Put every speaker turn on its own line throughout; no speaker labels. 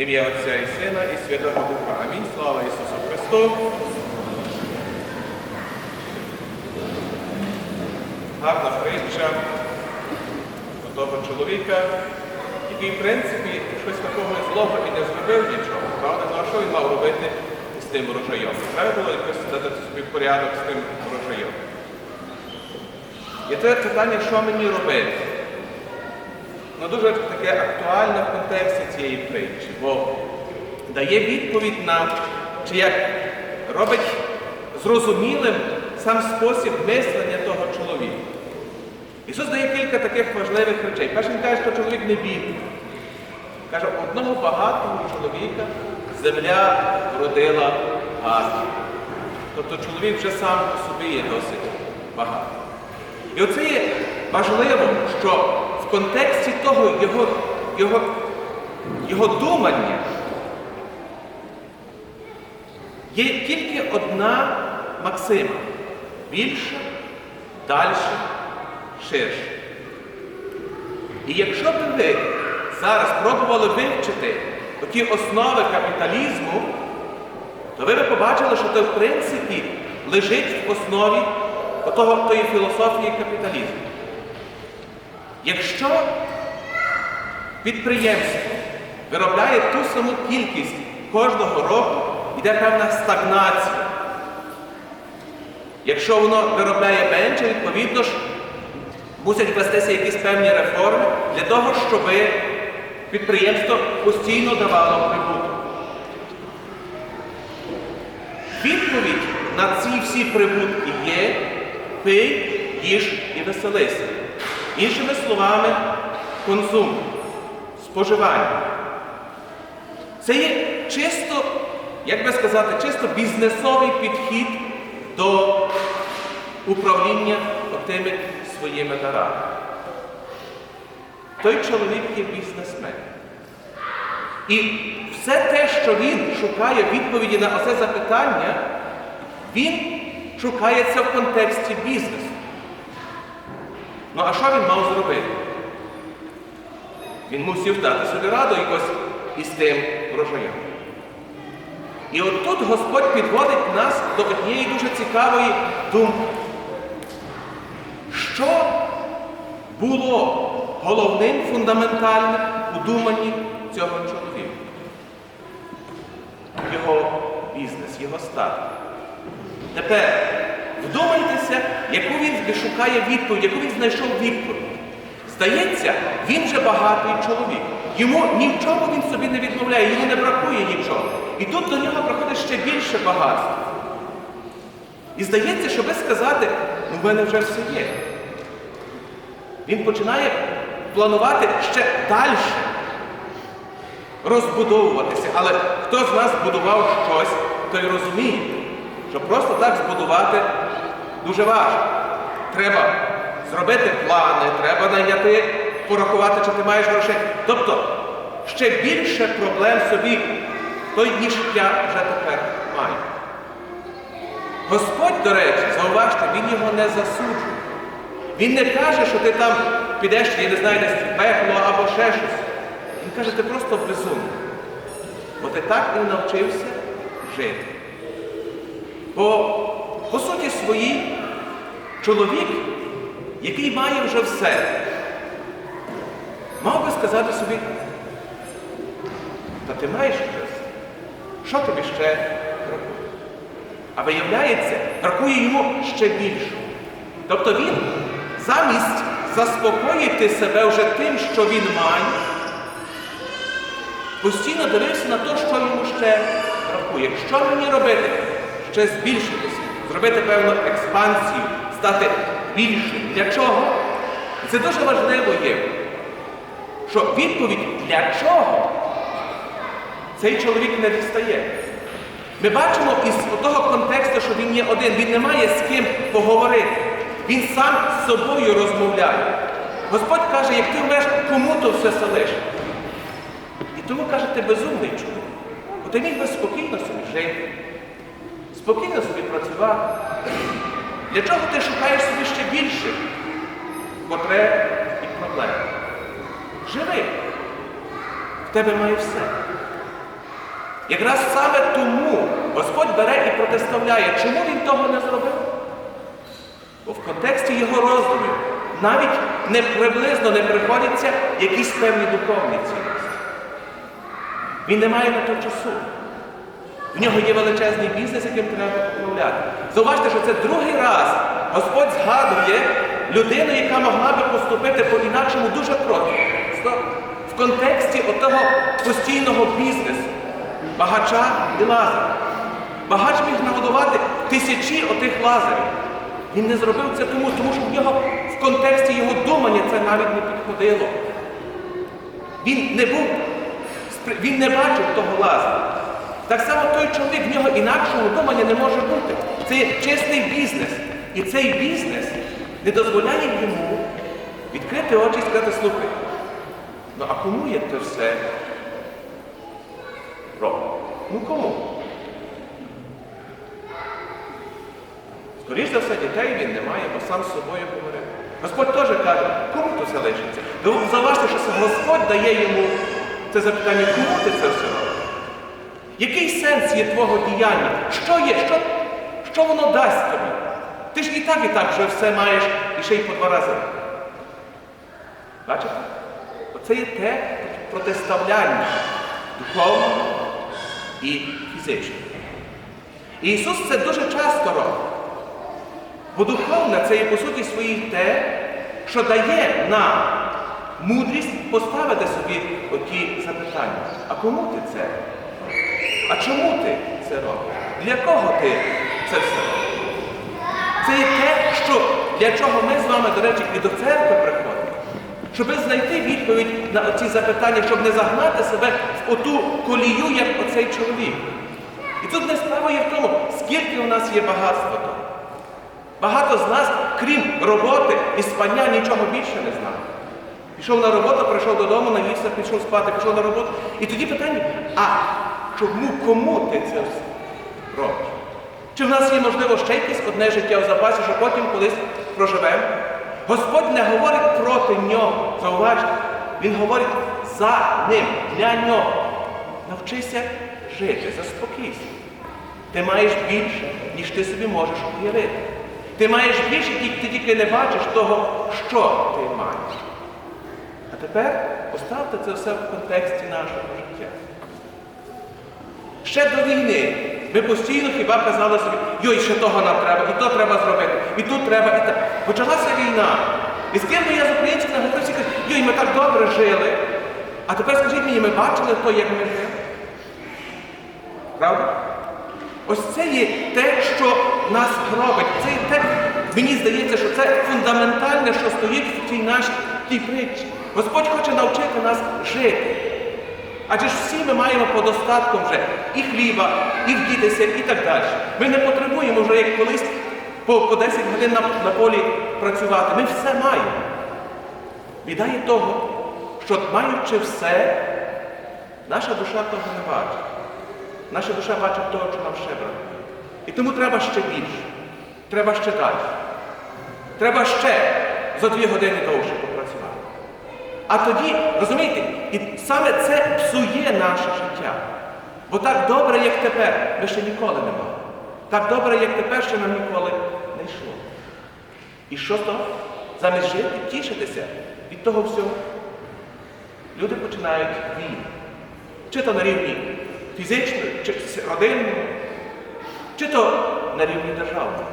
Ім'я Отця і Сина, і Святого Духа. Амінь. Слава Ісусу Христу. Гарна притча того чоловіка, який, в принципі, щось такого злого і не зробив нічого. Правда? Ну а що він мав робити з тим урожаєм? Треба було якось дати собі порядок з тим урожаєм. І це питання, що мені робити? Ну, дуже таке актуальне в контексті цієї притчі, бо дає відповідь на, чи як робить зрозумілим сам спосіб мислення того чоловіка. Ісус дає кілька таких важливих речей. Перший він каже, що чоловік не бідний. Каже, одного багатого чоловіка земля родила газу. Тобто чоловік вже сам по собі є досить багатий. І оце є важливо, що в контексті того його, його, його думання є тільки одна максима більше, далі, ширше. І якщо б ви зараз пробували вивчити ті основи капіталізму, то ви б побачили, що це в принципі лежить в основі отого, тої філософії капіталізму. Якщо підприємство виробляє ту саму кількість кожного року, йде певна стагнація. Якщо воно виробляє менше, відповідно ж мусять вестися якісь певні реформи для того, щоб підприємство постійно давало прибуток. Відповідь на ці всі прибутки є пий, їж і веселися. Іншими словами, консум, споживання. Це є чисто, як би сказати, чисто бізнесовий підхід до управління отими своїми дарами. Той чоловік є бізнесмен. І все те, що він шукає відповіді на оце запитання, він шукає це в контексті бізнесу. Ну а що він мав зробити? Він мусив дати собі раду якось із тим врожаєм. І от тут Господь підводить нас до однієї дуже цікавої думки. Що було головним фундаментальним у думанні цього чоловіка? Його бізнес, його статок. Тепер вдумайтеся, яку він шукає відповідь, яку він знайшов відповідь. Здається, він же багатий чоловік. Йому ні в чому він собі не відмовляє, йому не бракує нічого. І тут до нього приходить ще більше багатства. І здається, щоб сказати, ну в мене вже все є. Він починає планувати ще далі, розбудовуватися. Але хто з нас будував щось, той розуміє, що просто так збудувати дуже важко. Треба зробити плани, треба найняти, порахувати, чи ти маєш грошей. Тобто ще більше проблем собі той, ніж я вже тепер маю. Господь, до речі, зауважте, Він його не засуджує. Він не каже, що ти там підеш, я не знаю, десь пекло або ще щось. Він каже, ти просто безумний. Бо ти так і навчився жити. Бо, по суті своїй, чоловік, який має вже все, мав би сказати собі, та ти маєш вже все. Що тобі ще бракує? А виявляється, бракує йому ще більше. Тобто він замість заспокоїти себе вже тим, що він має, постійно дивився на те, що йому ще бракує. Що мені робити? Ще збільшитися, зробити певну експансію, стати більшим. Для чого? Це дуже важливо є, що відповідь для чого цей чоловік не дістає. Ми бачимо із того контексту, що він є один, він не має з ким поговорити. Він сам з собою розмовляє. Господь каже, як ти вмреш, кому то все селиш? І тому каже, ти безумний чоловік. Бо ти міг би спокійно собі жити, спокійно собі працювати. Для чого ти шукаєш собі ще більше потреб і проблем? Живи. В тебе має все. Якраз саме тому Господь бере і протиставляє, чому він того не зробив? Бо в контексті його роздумів навіть не приблизно не приходяться якісь певні духовні цінності. Він не має на то часу. В нього є величезний бізнес, яким треба управляти. Зауважте, що це другий раз Господь згадує людину, яка могла би поступити по-інакшому дуже просто. В контексті отого постійного бізнесу, багача і лазаря. Багач міг нагодувати тисячі отих лазарів. Він не зробив це тому, тому що в нього в контексті його думання це навіть не підходило. Він не був, він не бачив того лазаря. Так само той чоловік, в нього інакшого думання не може бути. Це є чесний бізнес. І цей бізнес не дозволяє йому відкрити очі і сказати, слухай, ну а кому я це все роблю? Ну кому? Скоріше за все, дітей він не має, бо сам з собою говорив. Господь теж каже, кому то це лишиться? Ви зауважте, що Господь дає йому це запитання, кому ти це все? Який сенс є твого діяння? Що є? Що, що воно дасть тобі? Ти ж і так, і так вже все маєш і ще й по два рази. Бачите? Оце є те протиставляння духовного і фізичного. І Ісус це дуже часто робить. Бо духовне це є по суті своїй те, що дає нам мудрість поставити собі оті запитання. А кому ти це? А чому ти це робиш? Для кого ти це все робиш? Це є те, що для чого ми з вами, до речі, і до церкви приходимо. Щоб знайти відповідь на ці запитання, щоб не загнати себе в оту колію, як оцей чоловік. І тут не справа є в тому, скільки у нас є багатства тут. Багато з нас, крім роботи і спання, нічого більше не знає. Пішов на роботу, прийшов додому, наївся, пішов спати, пішов на роботу. І тоді питання, а чому, кому ти це все робиш? Чи в нас є, можливо, ще якесь одне життя в запасі, що потім колись проживемо? Господь не говорить проти нього. Зауважте, Він говорить за ним, для нього. Навчися жити, заспокійся. Ти маєш більше, ніж ти собі можеш уявити. Ти маєш більше, ти тільки не бачиш того, що ти маєш. А тепер поставте це все в контексті нашого життя. Ще до війни ми постійно хіба казали собі, йой, ще того нам треба, і то треба зробити, і тут треба, і так. Почалася війна. І з ким я з українських наговорив, всі кажуть, йой, ми так добре жили. А тепер скажіть мені, ми бачили то, як ми жили? Правда? Ось це є те, що нас робить. Це те, мені здається, що це фундаментальне, що стоїть в цій нашій тій притчі. Господь хоче навчити нас жити. Адже ж всі ми маємо по достатку вже і хліба, і вдітися, і так далі. Ми не потребуємо вже як колись по, по 10 годин на, на полі працювати. Ми все маємо. Біда є того, що маючи все, наша душа того не бачить. Наша душа бачить того, що нам ще бракує. І тому треба ще більше. Треба ще далі. Треба ще за дві години довше. А тоді, розумієте, і саме це псує наше життя. Бо так добре, як тепер, ми ще ніколи не мали. Так добре, як тепер, ще нам ніколи не йшло. І що то? Замість жити, тішитися від того всього. Люди починають війни. Чи то на рівні фізичної, чи родинної, чи то на рівні державної.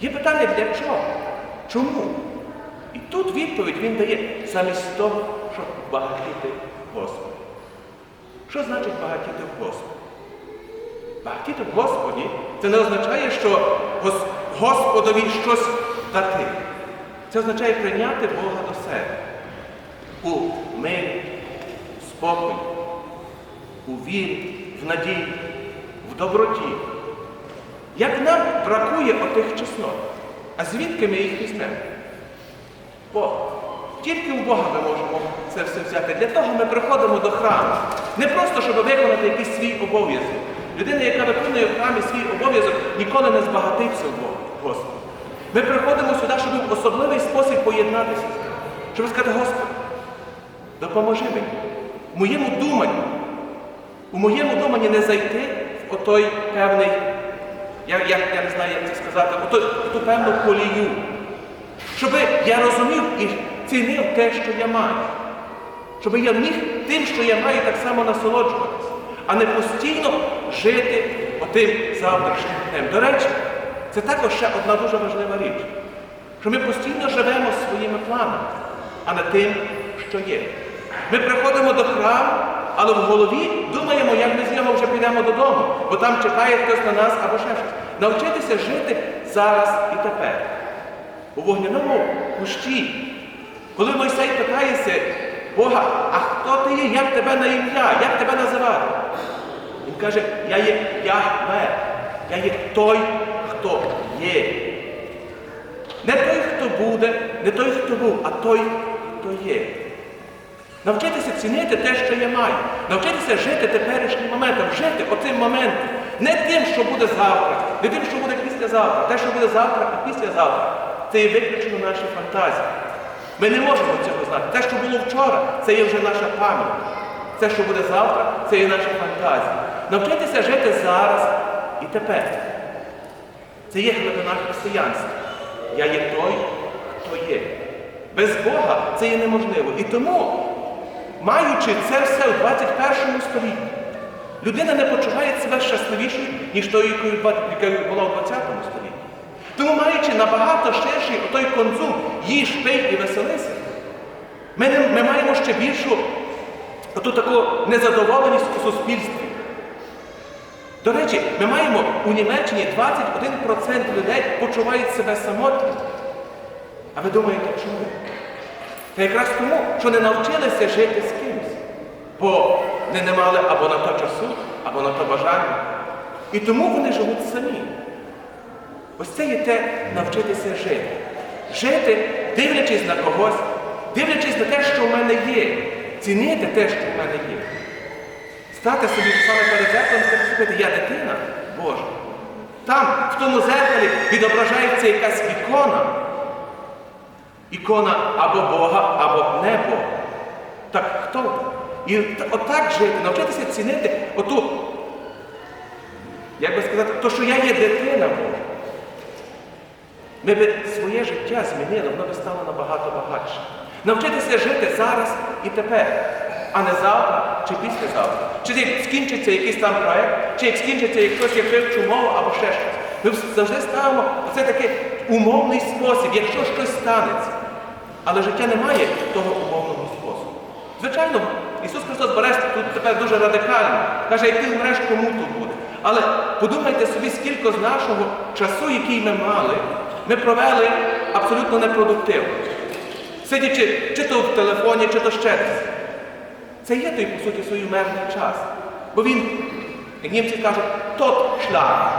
Є питання для чого? Чому? І тут відповідь він дає замість того, щоб багатіти Господу. Що значить багатіти в Господі? Багатіти в Господі це не означає, що Гос- Господові щось дати. Це означає прийняти Бога до себе у мирі, в спокої, у вірі, в надії, в доброті. Як нам бракує отих чеснот, а звідки ми їх візьмемо? Бог. Тільки у Бога ми можемо це все взяти. Для того ми приходимо до храму. Не просто, щоб виконати якийсь свій обов'язок. Людина, яка виконує в храмі свій обов'язок, ніколи не збагатиться в Бога, Господи. Ми приходимо сюди, щоб в особливий спосіб поєднатися. Щоб сказати, Господи, допоможи мені в моєму думанні, У моєму думанні не зайти в отой певний, я, я, я не знаю, як це сказати, в ту певну колію. Щоб я розумів і цінив те, що я маю. Щоб я міг тим, що я маю, так само насолоджуватися, а не постійно жити отим завтрашнім днем. До речі, це також ще одна дуже важлива річ, що ми постійно живемо своїми планами, а не тим, що є. Ми приходимо до храму, але в голові думаємо, як ми з нього вже підемо додому, бо там чекає хтось на нас або ще щось. Навчитися жити зараз і тепер. У вогняному кущі, коли Мойсей питається Бога, а хто ти є, як тебе на ім'я, як тебе називати? Він каже, я є Яхве, я є той, хто є. Не той, хто буде, не той, хто був, а той, хто є. Навчитися цінити те, що я маю. Навчитися жити теперішнім моментом, жити оцим моментом. Не тим, що буде завтра, не тим, що буде післязавтра. Те, що буде завтра і післязавтра, це є виключно наші фантазії. Ми не можемо цього знати. Те, що було вчора, це є вже наша пам'ять. Те, що буде завтра, це є наші фантазії. Навчитися жити зараз і тепер. Це є глибина християнства. Я є той, хто є. Без Бога це є неможливо. І тому, маючи це все в 21 столітті, людина не почуває себе щасливішою, ніж тою, яка була в 20 столітті. Тому, маючи набагато ширший той конзум, їж, пий і веселися, ми, ми маємо ще більшу оту таку незадоволеність у суспільстві. До речі, ми маємо у Німеччині 21% людей почувають себе самотні. А ви думаєте, чому? Та якраз тому, що не навчилися жити з кимось. Бо не мали або на то часу, або на то бажання. І тому вони живуть самі. Ось це є те навчитися жити. Жити, дивлячись на когось, дивлячись на те, що в мене є. Цінити те, що в мене є. Стати собі саме перед зеркалом і сказати, я дитина Божа. Там, в тому зеркалі, відображається якась ікона. Ікона або Бога, або не Бога. Так хто? І отак жити, навчитися цінити оту, як би сказати, то, що я є дитина Божа. Ми би своє життя змінили, воно би стало набагато багатше. Навчитися жити зараз і тепер, а не завтра чи післязавтра. Чи як скінчиться якийсь там проект, чи як скінчиться як хтось як вивчу мову або ще щось. Ми завжди ставимо оце такий умовний спосіб, якщо щось станеться. Але життя не має того умовного способу. Звичайно, Ісус Христос бере тут тепер дуже радикально. Каже, як ти кому то буде. Але подумайте собі, скільки з нашого часу, який ми мали, ми провели абсолютно непродуктивно. Сидячи чи то в телефоні, чи то ще. Це є той, по суті, свій мирний час. Бо він, як німці кажуть, тот шлях,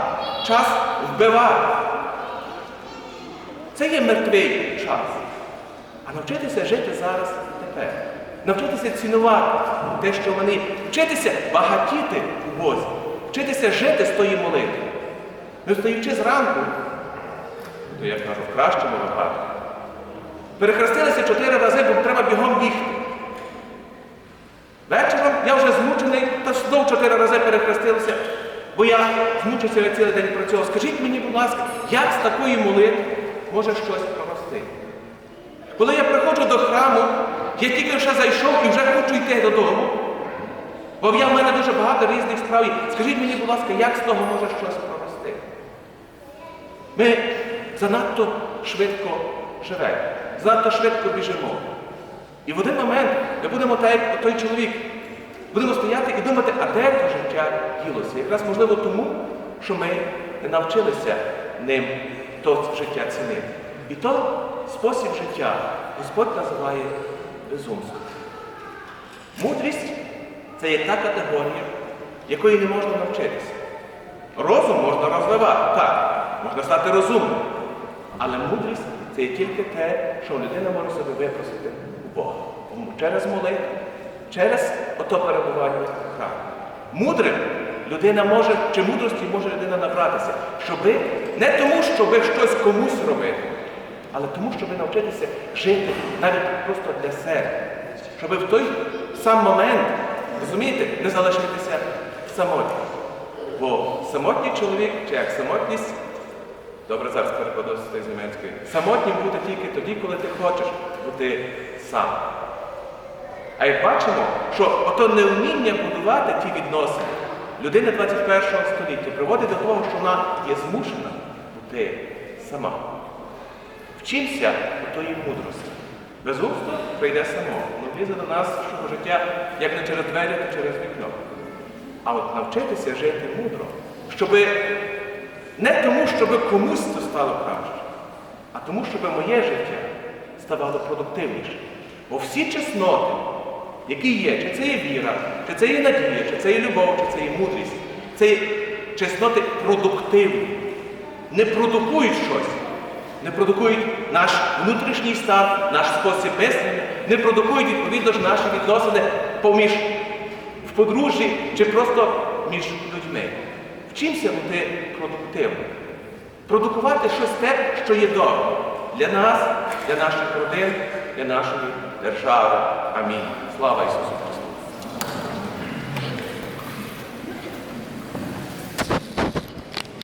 час вбивати. Це є мертвий час. А навчитися жити зараз тепер. Навчитися цінувати те, що вони. Вчитися багатіти у Бозі. Вчитися жити з тої молитви. Не встаючи зранку, то я кажу, в кращому випадку. Перехрестилися чотири рази, бо треба бігом бігти. Вечором я вже змучений, та знов чотири рази перехрестилися, бо я змучився я цілий день працював. Скажіть мені, будь ласка, як з такої молитви може щось прорости? Коли я приходжу до храму, я тільки ще зайшов і вже хочу йти додому. Бо в мене дуже багато різних справ. Скажіть мені, будь ласка, як з того може щось прорости? Ми занадто швидко живемо, занадто швидко біжимо. І в один момент ми будемо так, як той чоловік, будемо стояти і думати, а де то життя ділося? Якраз можливо тому, що ми не навчилися ним то життя цінити. І то спосіб життя Господь називає безумством. Мудрість це є та категорія, якої не можна навчитися. Розум можна розвивати, так, можна стати розумним. Але мудрість це є тільки те, що людина може себе випросити у Бога. Через молитву, через ото перебування в храмі. Мудрим людина може, чи мудрості може людина набратися, щоби не тому, щоби щось комусь робити, але тому, щоби навчитися жити навіть просто для себе. Щоби в той сам момент, Розумієте? Не залишитися самотнім. Бо самотній чоловік, чи як самотність, добре зараз перекладу з німецької, самотнім бути тільки тоді, коли ти хочеш бути сам. А як бачимо, що ото неуміння будувати ті відносини людини 21 століття приводить до того, що вона є змушена бути сама. Вчимося тої мудрості. Безумство прийде само. Воно влізе до нас нашого життя як не через двері, то через вікно. А от навчитися жити мудро, щоб не тому, щоб комусь це стало краще, а тому, щоб моє життя ставало продуктивніше. Бо всі чесноти, які є, чи це є віра, чи це є надія, чи це є любов, чи це є мудрість, це є чесноти продуктивні, не продукують щось, не продукують наш внутрішній стан, наш спосіб мислення, не продукують відповідно ж наші відносини поміж в подружжі чи просто між людьми. Вчимося бути продуктивним. Продукувати щось те, що є добре для нас, для наших родин, для нашої держави. Амінь. Слава Ісусу!